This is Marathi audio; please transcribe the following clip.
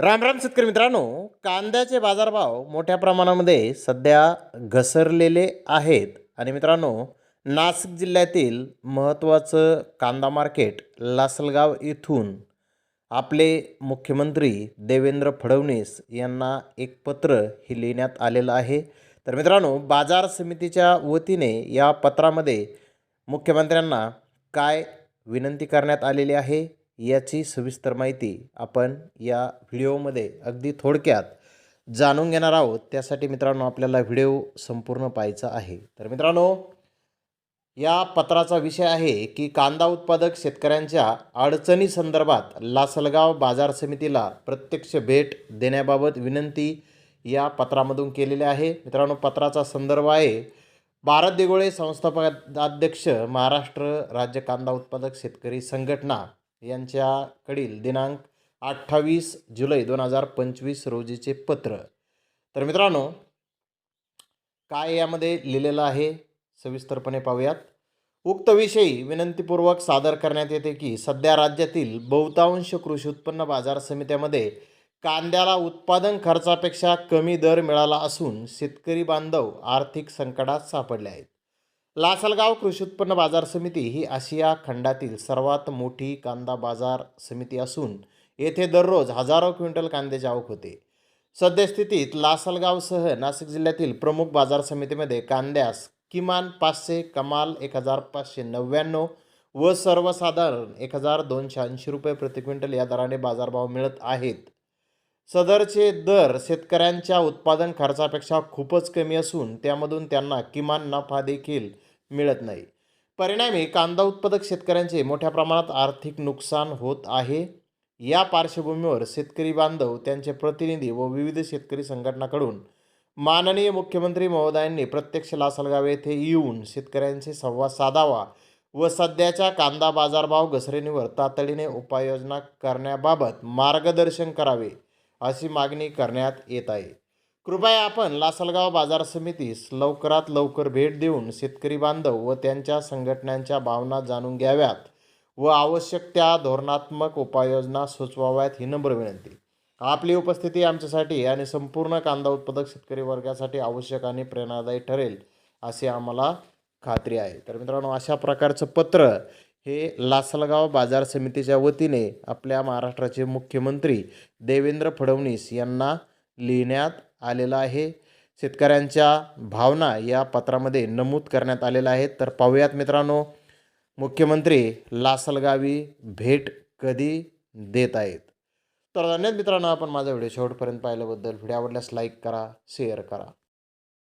राम राम शेतकरी मित्रांनो कांद्याचे बाजारभाव मोठ्या प्रमाणामध्ये सध्या घसरलेले आहेत. आणि मित्रांनो नाशिक जिल्ह्यातील महत्त्वाचं कांदा मार्केट लासलगाव इथून आपले मुख्यमंत्री देवेंद्र फडणवीस यांना एक पत्र हे लिहिण्यात आलेलं आहे. तर मित्रांनो बाजार समितीच्या वतीने या पत्रामध्ये मुख्यमंत्र्यांना काय विनंती करण्यात आलेली आहे? याची सविस्तर माहिती आपण या व्हिडिओमध्ये अगदी थोडक्यात जाणून घेणार आहोत. त्यासाठी मित्रांनो आपल्याला व्हिडिओ संपूर्ण पाहायचा आहे. तर मित्रांनो या पत्राचा विषय आहे की कांदा उत्पादक शेतकऱ्यांच्या अडचणी संदर्भात लासलगाव बाजार समितीला प्रत्यक्ष भेट देण्याबाबत विनंती या पत्रामधून केलेली आहे. मित्रांनो पत्राचा संदर्भ आहे भारत दिगोळे संस्थापकाध्यक्ष महाराष्ट्र राज्य कांदा उत्पादक शेतकरी संघटना. यांच्याकडील दिनांक अठ्ठावीस जुलै दोन हजार पंचवीस रोजीचे पत्र. तर मित्रांनो काय यामध्ये लिहिलेलं आहे? सविस्तरपणे पाहूयात. उक्त विषयी विनंतीपूर्वक सादर करण्यात येते की सध्या राज्यातील बहुतांश कृषी उत्पन्न बाजार समित्यामध्ये कांद्याला उत्पादन खर्चापेक्षा कमी दर मिळाला असून शेतकरी बांधव आर्थिक संकटात सापडले आहेत. लासलगाव कृषी उत्पन्न बाजार समिती ही आशिया खंडातील सर्वात मोठी कांदा बाजार समिती असून येथे दररोज हजारो क्विंटल कांद्याची आवक होते. सद्यस्थितीत लासलगावसह नाशिक जिल्ह्यातील प्रमुख बाजार समितीमध्ये कांद्यास किमान पाचशे कमाल एक हजार पाचशे नव्याण्णव व सर्वसाधारण एक हजार दोनशे ऐंशी रुपये प्रति क्विंटल या दराने बाजारभाव मिळत आहेत. सदरचे दर शेतकऱ्यांच्या उत्पादन खर्चापेक्षा खूपच कमी असून त्यामधून त्यांना किमान नफा देखील मिळत नाही. परिणामी कांदा उत्पादक शेतकऱ्यांचे मोठ्या प्रमाणात आर्थिक नुकसान होत आहे. या पार्श्वभूमीवर शेतकरी बांधव त्यांचे प्रतिनिधी व विविध शेतकरी संघटनाकडून माननीय मुख्यमंत्री महोदयांनी प्रत्यक्ष लासलगाव येथे येऊन शेतकऱ्यांशी संवाद साधावा व सध्याच्या कांदा बाजारभाव घसरणीवर तातडीने उपाययोजना करण्याबाबत मार्गदर्शन करावे. अशी मागणी करण्यात येत आहे. कृपया आपण लासलगाव बाजार समितीस लवकरात लवकर भेट देऊन शेतकरी बांधव व त्यांच्या संघटनांच्या भावना जाणून घ्याव्यात व आवश्यक त्या धोरणात्मक उपाययोजना सुचवाव्यात ही नम्र विनंती. आपली उपस्थिती आमच्यासाठी आणि संपूर्ण कांदा उत्पादक शेतकरी वर्गासाठी आवश्यक आणि प्रेरणादायी ठरेल अशी आम्हाला खात्री आहे. तर मित्रांनो अशा प्रकारचं पत्र हे लासलगाव बाजार समितीच्या वतीने आपल्या महाराष्ट्राचे मुख्यमंत्री देवेंद्र फडणवीस यांना लिहिण्यात आलेलं आहे. शेतकऱ्यांच्या भावना या पत्रामध्ये नमूद करण्यात आलेल्या आहेत तर पाहूयात मित्रांनो मुख्यमंत्री लासलगावी भेट कधी देत आहेत? तर धन्यवाद मित्रांनो आपण माझा व्हिडिओ शेवटपर्यंत पाहिल्याबद्दल. व्हिडिओ आवडल्यास लाईक करा शेअर करा.